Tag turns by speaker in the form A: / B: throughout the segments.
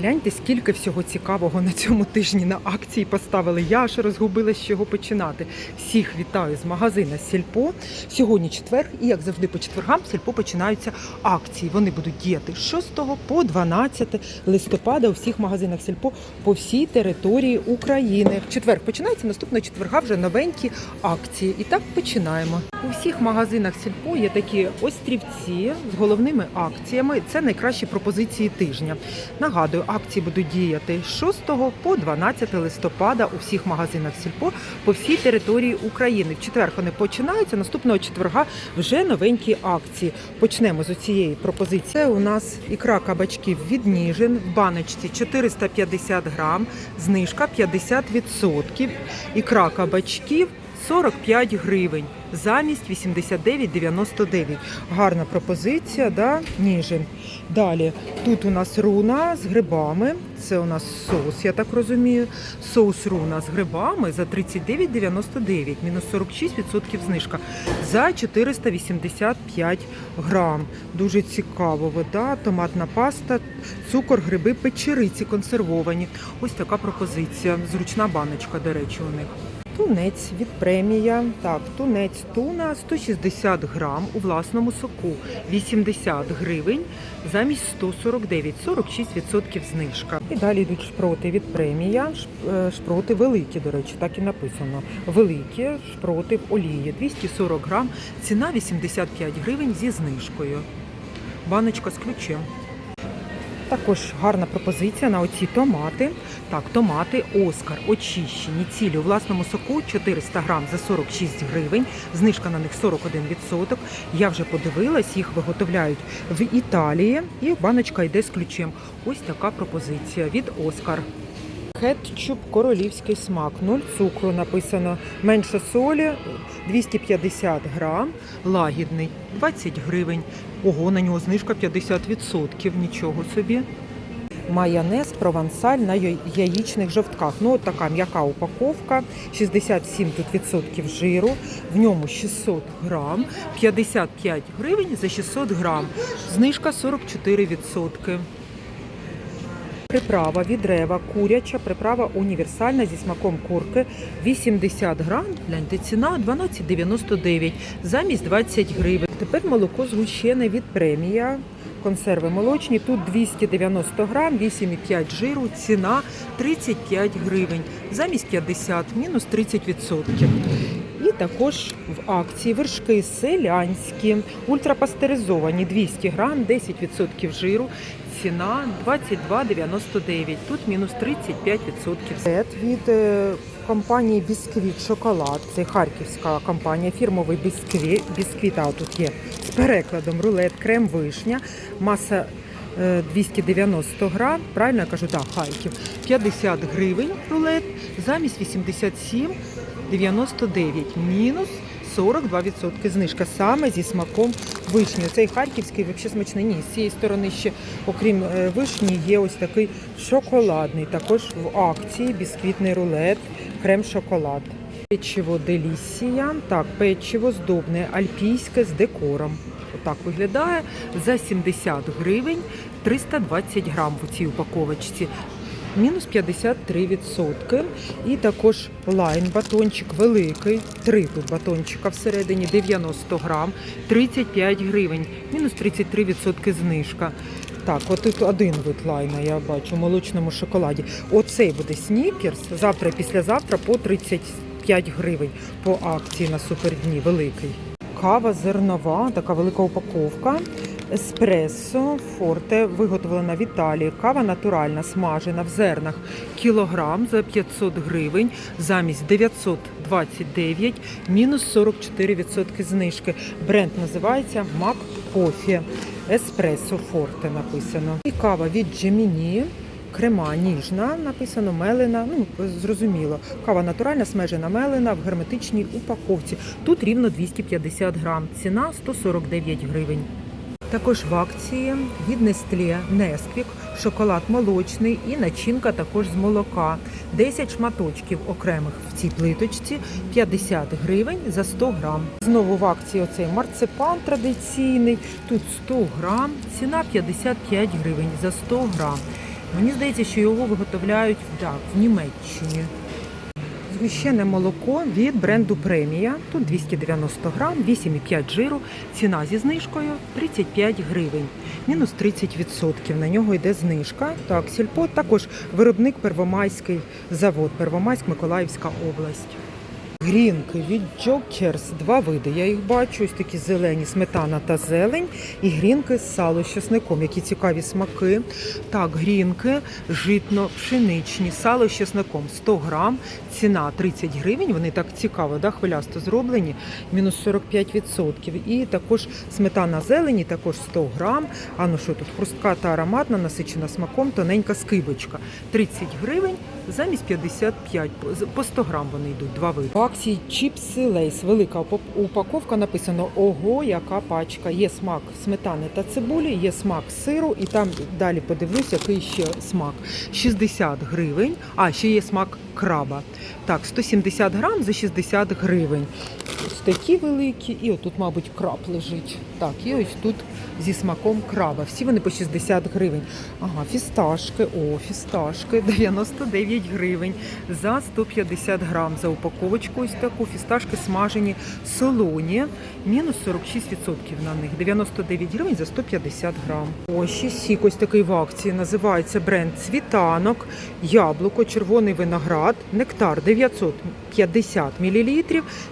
A: Гляньте, скільки всього цікавого на цьому тижні на акції поставили. Я аж розгубила з чого починати. Всіх вітаю з магазина Сільпо. Сьогодні четвер, і як завжди по четвергам Сільпо починаються акції. Вони будуть діяти з 6 по 12 листопада у всіх магазинах Сільпо по всій території України. В четвер починається наступного четверга вже новенькі акції. І так починаємо. У всіх магазинах Сільпо є такі острівці з головними акціями. Це найкращі пропозиції тижня. Нагадую, акції будуть діяти з 6 по 12 листопада у всіх магазинах Сільпо по всій території України. В четвер вони починаються. Наступного четверга вже новенькі акції. Почнемо з цієї пропозиції. Це у нас ікра кабачків від Ніжин в баночці 450 грам, знижка 50%. Ікра кабачків 45 гривень замість 89,99. Гарна пропозиція, да? Ніжин. Далі тут у нас руна з грибами. Це у нас соус, я так розумію. Соус руна з грибами за 39,99, мінус 46% знижка за 485 грам. Дуже цікаво. Вода, томатна паста, цукор, гриби, печериці консервовані. Ось така пропозиція. Зручна баночка, до речі, у них. Тунець від премія. Так, тунець туна 160 грам у власному соку 80 гривень замість 149, 46% знижка. І далі йдуть шпроти від премія. Е, Шпроти великі, до речі, так і написано. Великі шпроти в олії 240 грам, ціна 85 гривень зі знижкою. Баночка з ключем. Також гарна пропозиція на оці томати. Так, томати Оскар очищені, цілі у власному соку 400 грам за 46 гривень. Знижка на них 41%. Я вже подивилась, їх виготовляють в Італії, і баночка йде з ключем. Ось така пропозиція від Оскар. Кетчуп королівський смак, 0 цукру написано. Менше солі 250 грам, лагідний 20 гривень. Ого, на нього знижка 50%, нічого собі. Майонез провансаль на яєчних жовтках. Ну, от така м'яка упаковка, 67 тут відсотків жиру, в ньому 600 грам, 55 гривень за 600 грам. Знижка 44 відсотки. Приправа від рева, куряча, приправа універсальна зі смаком курки 80 грам. Гляньте, ціна 12,99 замість 20 гривень. Тепер молоко згущене від премія. Консерви молочні. Тут 290 грам, 8,5 жиру, ціна 35 гривень, замість 50, мінус 30%. Також в акції вершки селянські, ультрапастеризовані 200 грам, 10% жиру, ціна 22,99. Тут мінус 35%. Сет від е, компанії Бісквіт Шоколад. Це харківська компанія, фірмовий бісквіт. Бісквіт, а тут є з перекладом рулет, крем вишня, маса е, 290 грам, правильно я кажу, так, Харків, 50 гривень рулет, замість 87 99, мінус 42% знижка саме зі смаком вишні. Цей харківський взагалі смачний. Ні, з цієї сторони ще, окрім е, вишні, є ось такий шоколадний. Також в акції бісквітний рулет, крем-шоколад. Печиво Делісія. Так, печиво здобне, альпійське з декором. Отак виглядає за 70 гривень 320 грам в цій упаковочці. Мінус 53%. І також лайн батончик великий. Три тут батончика всередині 90 грам, 35 гривень, мінус 33% знижка. Так, от тут один вид лайна, я бачу, в молочному шоколаді. Оцей буде снікерс завтра післязавтра по 35 гривень по акції на супердні великий. Кава зернова, така велика упаковка. Еспресо форте виготовлена в Італії. Кава натуральна, смажена в зернах. Кілограм за 500 гривень замість 929, мінус 44% знижки. Бренд називається Мак Кофі. Еспресо форте написано. І кава від Джеміні. Крема ніжна, написано мелена. Ну зрозуміло. Кава натуральна, смежена мелена в герметичній упаковці. Тут рівно 250 грам. Ціна 149 гривень. Також в акції від Nestlé Несквік, шоколад молочний і начинка також з молока. 10 шматочків окремих в цій плиточці, 50 гривень за 100 грам. Знову в акції оцей марципан традиційний. Тут 100 грам, ціна 55 гривень за 100 грам. Мені здається, що його виготовляють да, в Німеччині. Згущене молоко від бренду Премія. Тут 290 грам, 8,5 жиру. Ціна зі знижкою 35 гривень. Мінус 30%. На нього йде знижка. Так, сільпо також виробник Первомайський завод, Первомайськ, Миколаївська область. Грінки від Jokers, два види. Я їх бачу, ось такі зелені, сметана та зелень. І грінки з сало з чесником, які цікаві смаки. Так, грінки, житно, пшеничні, сало з чесником 100 грам, ціна 30 гривень. Вони так цікаво, да, хвилясто зроблені, мінус 45%. І також сметана зелені, також 100 грам. А ну що тут? Хрустка та ароматна, насичена смаком, тоненька скибочка. 30 гривень замість 55. По- По 100 грам вони йдуть, два види. По акції чіпси лейс. Велика упак- упаковка написано Ого, яка пачка. Є смак сметани та цибулі, є смак сиру, і там далі подивлюсь, який ще смак. 60 гривень. А, ще є смак краба. Так, 170 грам за 60 гривень. Такі великі, і отут, мабуть, краб лежить. Так, і ось тут зі смаком краба. Всі вони по 60 гривень. Ага, фісташки, о, фісташки 99 гривень за 150 грам. За упаковочку ось таку. Фісташки смажені солоні, мінус 46% на них. 99 гривень за 150 грам. Ось ще сік ось такий в акції. Називається бренд Цвітанок, яблуко, червоний виноград, нектар 950 мл,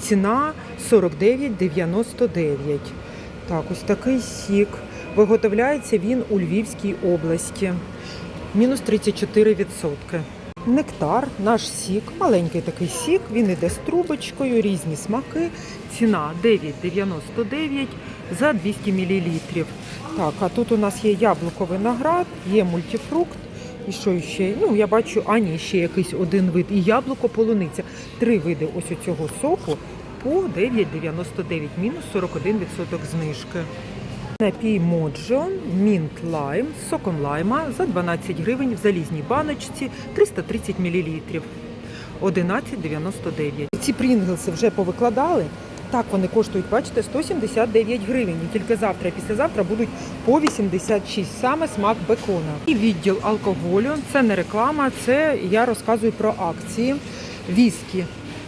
A: ціна 49,99. Так, ось такий сік. Виготовляється він у Львівській області. Мінус 34%. Нектар, наш сік, маленький такий сік, він іде з трубочкою, різні смаки. Ціна 9,99 за 200 мл. Так, а тут у нас є яблуко виноград, є мультифрукт. І що ще? Ну, я бачу, а ні, ще якийсь один вид. І яблуко полуниця. Три види ось цього соку по 9,99, мінус 41% знижки. Напій Моджо, мінт лайм з соком лайма за 12 гривень в залізній баночці 330 мл. 11,99. Ці прінглси вже повикладали. Так, вони коштують, бачите, 179 гривень. І тільки завтра і післязавтра будуть по 86, саме смак бекона. І відділ алкоголю. Це не реклама, це я розказую про акції. Віскі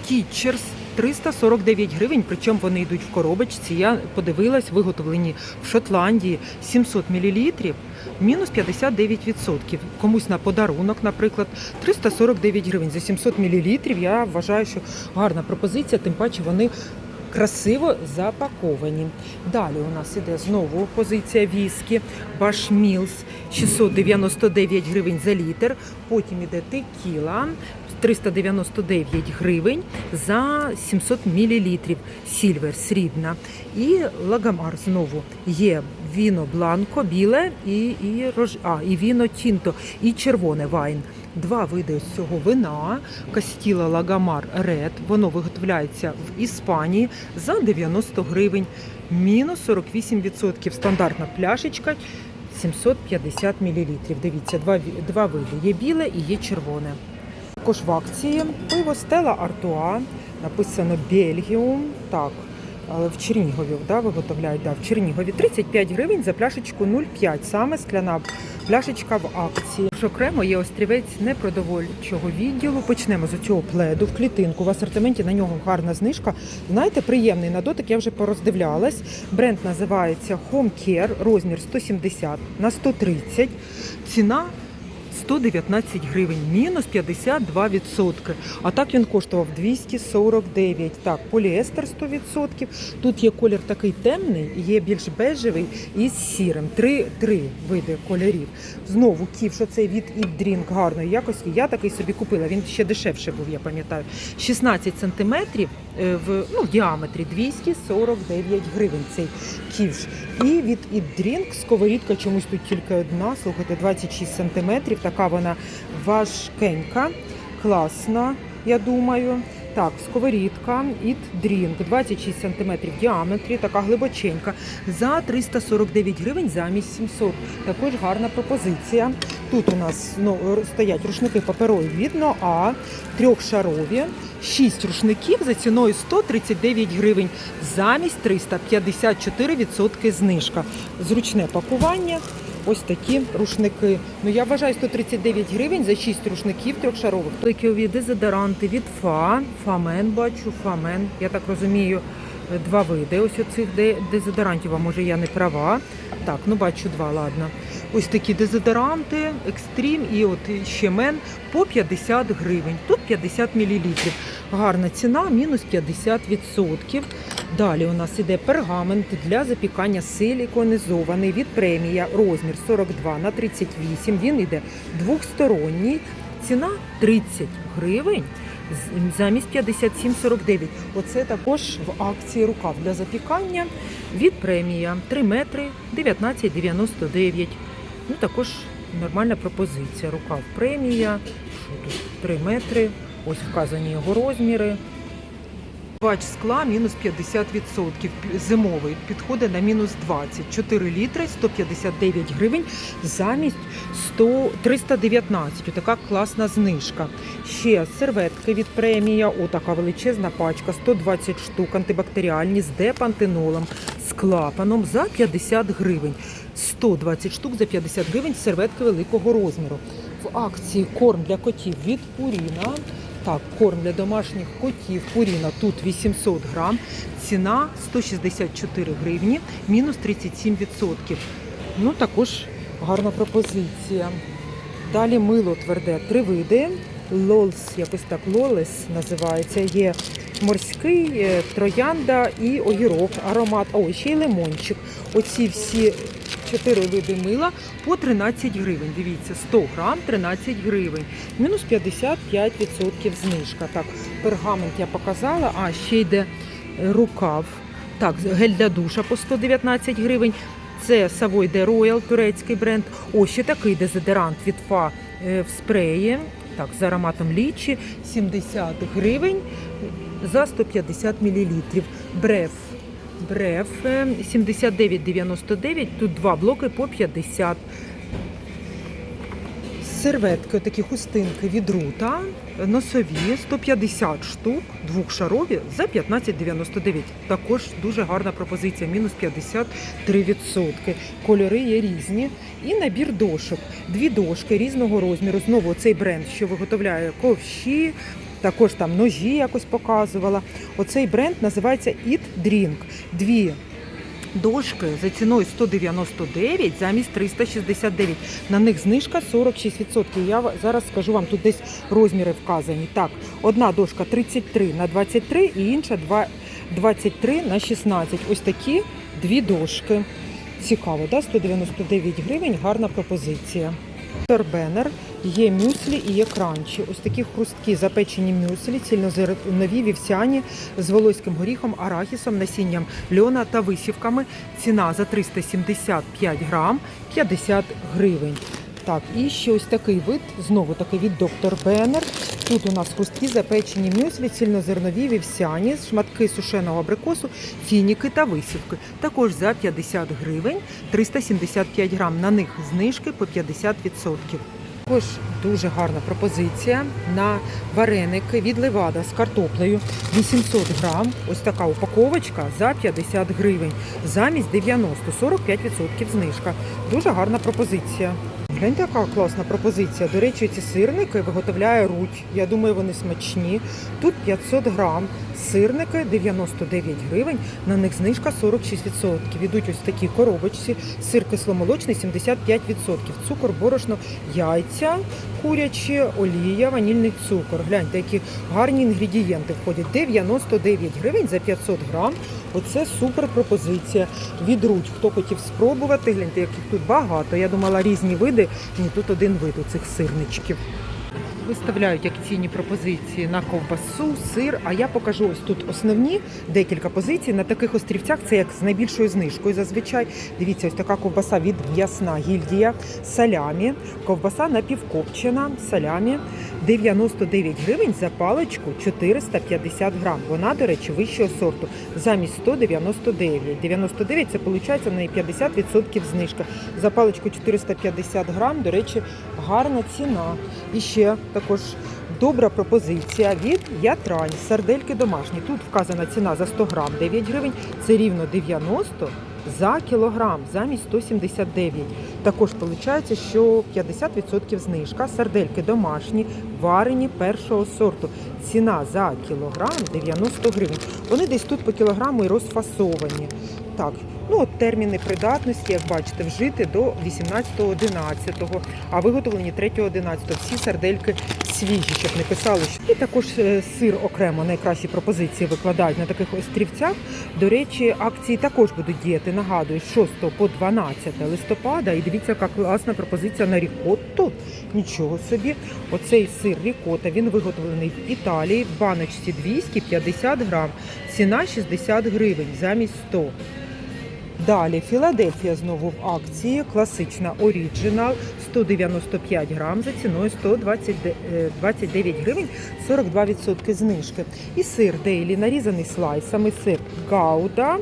A: Кітчерс 349 гривень, причому вони йдуть в коробочці. Я подивилась, виготовлені в Шотландії 700 мл, мінус 59%. Комусь на подарунок, наприклад, 349 гривень за 700 мл. Я вважаю, що гарна пропозиція, тим паче вони красиво запаковані. Далі у нас іде знову позиція віскі, Башмілс 699 гривень за літр. Потім іде текіла 399 гривень за 700 мл. Сільвер срібна. І лагамар знову є віно бланко, біле і, і, рож... а, і віно тінто, і червоне вайн. Два види ось цього вина Кастіла Лагамар Ред. Воно виготовляється в Іспанії за 90 гривень. Мінус 48%. Стандартна пляшечка 750 мл. Дивіться, два, два види. Є біле і є червоне. Також в акції пиво Стела Артуа. Написано Бельгіум. Так. Але в Чернігові да, виготовляють да, в Чернігові 35 гривень за пляшечку 0,5. Саме скляна пляшечка в акції. Окремо є острівець непродовольчого відділу. Почнемо з цього пледу в клітинку. В асортименті на нього гарна знижка. Знаєте, приємний на дотик, я вже пороздивлялась. Бренд називається Home Care, розмір 170 на 130. Ціна 119 гривень, мінус 52%. А так він коштував 249. Так, поліестер 100%. Тут є колір такий темний, є більш бежевий і з сірим. Три, три види кольорів. Знову ків, що це від Дрінк гарної якості. Я такий собі купила. Він ще дешевше був, я пам'ятаю. 16 сантиметрів в, ну, в діаметрі 249 гривень цей ківш. І від Drink сковорідка чомусь тут тільки одна. Слухайте, 26 сантиметрів. Така вона важкенька, класна, я думаю. Так, сковорідка Eat Drink 26 см в діаметрі, така глибоченька, за 349 гривень замість 700. Також гарна пропозиція. Тут у нас ну, стоять рушники паперові від а трьохшарові. 6 рушників за ціною 139 гривень, замість 354% знижка. Зручне пакування. Ось такі рушники. Ну я вважаю 139 гривень за 6 рушників трьохшарових. Ликіві дезодоранти від ФА, ФАМЕН бачу, ФАМЕН. Я так розумію, два види ось оцих дезодорантів, а може я не права. Так, ну бачу два, ладно. Ось такі дезодоранти, екстрім і от ще мен по 50 гривень. Тут 50 мл. Гарна ціна, мінус 50%. Далі у нас іде пергамент для запікання силіконізований від премія. Розмір 42 на 38. Він іде двохсторонній. Ціна 30 гривень замість 57,49. Оце також в акції рукав для запікання від премія 3 метри 19,99. Ну також нормальна пропозиція. Рукав премія. Що тут 3 метри. Ось вказані його розміри. Бач скла мінус 50%. Зимовий підходить на мінус 20. 4 літри 159 гривень замість 100, 319. Отака класна знижка. Ще серветки від премія. Отака величезна пачка. 120 штук антибактеріальні з депантенолом, з клапаном за 50 гривень. 120 штук за 50 гривень серветки великого розміру. В акції корм для котів від Пуріна. Так, корм для домашніх котів Пуріна тут 800 грам. Ціна 164 гривні, мінус 37%. Ну, також гарна пропозиція. Далі мило тверде три види. Лолс, якось так лолес називається. Є морський, е, троянда і огірок, аромат. О, ще й лимончик. Оці всі чотири види мила по 13 гривень. Дивіться, 100 грам 13 гривень. Мінус 55% знижка. Так, пергамент я показала, а ще йде рукав. Так, гель для душа по 119 гривень. Це Savoy de Royal, турецький бренд. О, ще такий дезодорант від ФА е, в спреї. Так, з ароматом лічі 70 гривень за 150 мл. Бреф. Бреф е, 79,99. Тут два блоки по 50. Серветки, такі хустинки від рута, носові 150 штук, двохшарові за 15,99. Також дуже гарна пропозиція, мінус 53%. Кольори є різні. І набір дошок. Дві дошки різного розміру. Знову цей бренд, що виготовляє ковші, також там ножі якось показувала. Оцей бренд називається Eat Drink. Дві Дошки за ціною 199 замість 369. На них знижка 46%. Я зараз скажу вам, тут десь розміри вказані. Так, одна дошка 33 на 23 і інша 23 на 16. Ось такі дві дошки. Цікаво, да? 199 гривень, гарна пропозиція. Торбенер, є мюслі і є кранчі. Ось такі хрусткі запечені мюслі, цільнозернові, вівсяні з волоським горіхом, арахісом, насінням льона та висівками. Ціна за 375 грам 50 гривень. Так, і ще ось такий вид, знову такий від доктор Беннер. Тут у нас хрусткі запечені мюслі, цільнозернові, вівсяні, шматки сушеного абрикосу, фініки та висівки. Також за 50 гривень 375 грам. На них знижки по 50%. Також дуже гарна пропозиція на вареники від Левада з картоплею 800 грам. Ось така упаковочка за 50 гривень. Замість 90, 45% знижка. Дуже гарна пропозиція. Гляньте, яка класна пропозиція. До речі, ці сирники виготовляє Руть. Я думаю, вони смачні. Тут 500 грам. Сирники 99 гривень, на них знижка 46%. Ідуть ось такі коробочці, сир кисломолочний 75%, цукор, борошно, яйця, курячі, олія, ванільний цукор. Гляньте, які гарні інгредієнти входять. 99 гривень за 500 грам. Оце супер пропозиція. Від Руть. Хто хотів спробувати, гляньте, яких тут багато. Я думала різні види, ні, тут один вид у цих сирничків. Виставляють акційні пропозиції на ковбасу, сир. А я покажу ось тут основні декілька позицій на таких острівцях. Це як з найбільшою знижкою зазвичай. Дивіться, ось така ковбаса від м'ясна гільдія, салямі, ковбаса напівкопчена, салямі 99 гривень за паличку 450 грам. Вона, до речі, вищого сорту замість 199. 99 це в неї 50% знижка. За паличку 450 грам, до речі, гарна ціна. І ще також добра пропозиція від Ятрань. Сардельки домашні. Тут вказана ціна за 100 грам 9 гривень. Це рівно 90 за кілограм замість 179. Також виходить, що 50% знижка, сардельки домашні, варені першого сорту. Ціна за кілограм 90 гривень. Вони десь тут по кілограму і розфасовані. Так, ну от терміни придатності, як бачите, вжити до 18.11, а виготовлені 3.11. Всі сардельки свіжі, щоб не писали. І також е, сир окремо найкращі пропозиції викладають на таких острівцях. До речі, акції також будуть діяти. Нагадую, з 6 по 12 листопада. І дивіться, яка класна пропозиція на рікотту. Нічого собі. Оцей сир рікота, він виготовлений в Італії в баночці 250 грам. Ціна 60 гривень замість 100. Далі Філадельфія знову в акції. Класична оріджинал 195 грам за ціною 129 гривень 42% знижки. І сир Дейлі нарізаний слайсами. Сир Гауда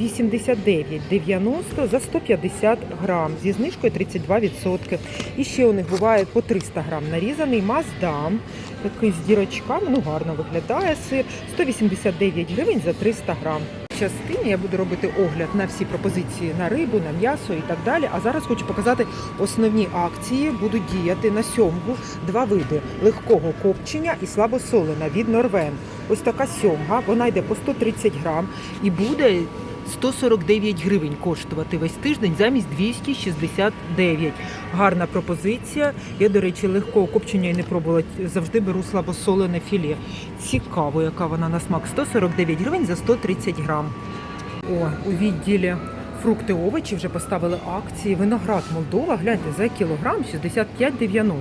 A: 89,90 за 150 грам зі знижкою 32%. І ще у них буває по 300 грам нарізаний Маздам. Такий з дірочками, ну гарно виглядає сир. 189 гривень за 300 грам. Частині я буду робити огляд на всі пропозиції на рибу, на м'ясо і так далі. А зараз хочу показати основні акції. Будуть діяти на сьомгу два види легкого копчення і слабосолена від Норвен. Ось така сьомга, вона йде по 130 грам і буде 149 гривень коштувати весь тиждень замість 269. Гарна пропозиція. Я, до речі, легкого копчення і не пробувала. Завжди беру слабосолене філе. Цікаво, яка вона на смак. 149 гривень за 130 грам. О, у відділі фрукти, овочі вже поставили акції. Виноград Молдова, гляньте, за кілограм 65,90.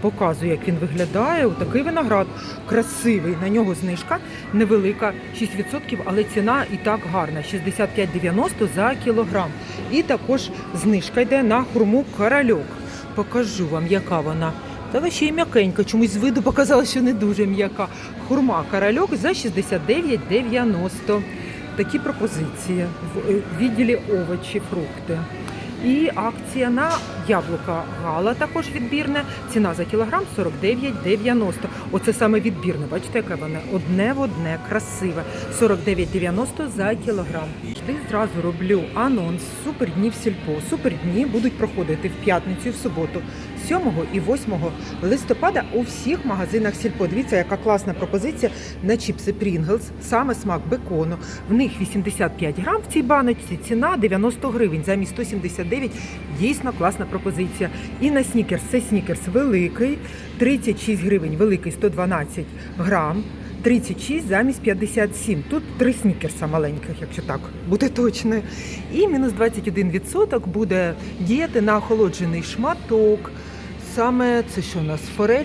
A: Показую, як він виглядає. Такий виноград красивий. На нього знижка невелика, 6%, але ціна і так гарна. 65,90 за кілограм. І також знижка йде на хурму корольок. Покажу вам, яка вона. Та ще й м'якенька. Чомусь з виду показала, що не дуже м'яка. Хурма корольок за 69,90. Такі пропозиції в е, відділі овочі, фрукти. І акція на яблука гала також відбірне. Ціна за кілограм 49,90. Оце саме відбірне. Бачите, яке воно одне в одне, красиве. 49,90 за кілограм. Завжди зразу роблю анонс суперднів сільпо. Супердні будуть проходити в п'ятницю в суботу. 7 і 8 листопада у всіх магазинах сільпо. Дивіться, яка класна пропозиція на чіпси Pringles, саме смак бекону. В них 85 грам в цій баночці, ціна 90 гривень замість 179. Дійсно класна пропозиція. І на снікерс, це снікерс великий, 36 гривень, великий 112 грам. 36 замість 57. Тут три снікерса маленьких, якщо так буде точно. І мінус 21% буде діяти на охолоджений шматок. Саме це що у нас форель?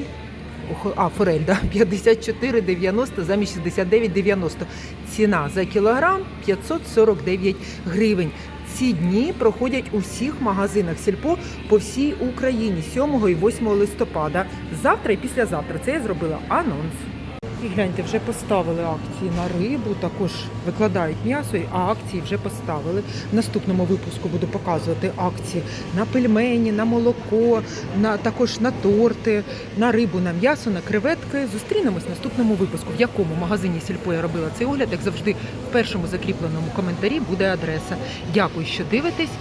A: А, форель, да, 54,90 замість 69,90. Ціна за кілограм 549 гривень. Ці дні проходять у всіх магазинах сільпо по всій Україні 7 і 8 листопада. Завтра і післязавтра. Це я зробила анонс. І гляньте, вже поставили акції на рибу, також викладають м'ясо, а акції вже поставили. В наступному випуску буду показувати акції на пельмені, на молоко, на також на торти, на рибу, на м'ясо, на креветки. Зустрінемось в наступному випуску. В якому магазині сільпо я робила цей огляд, як завжди, в першому закріпленому коментарі буде адреса. Дякую, що дивитесь.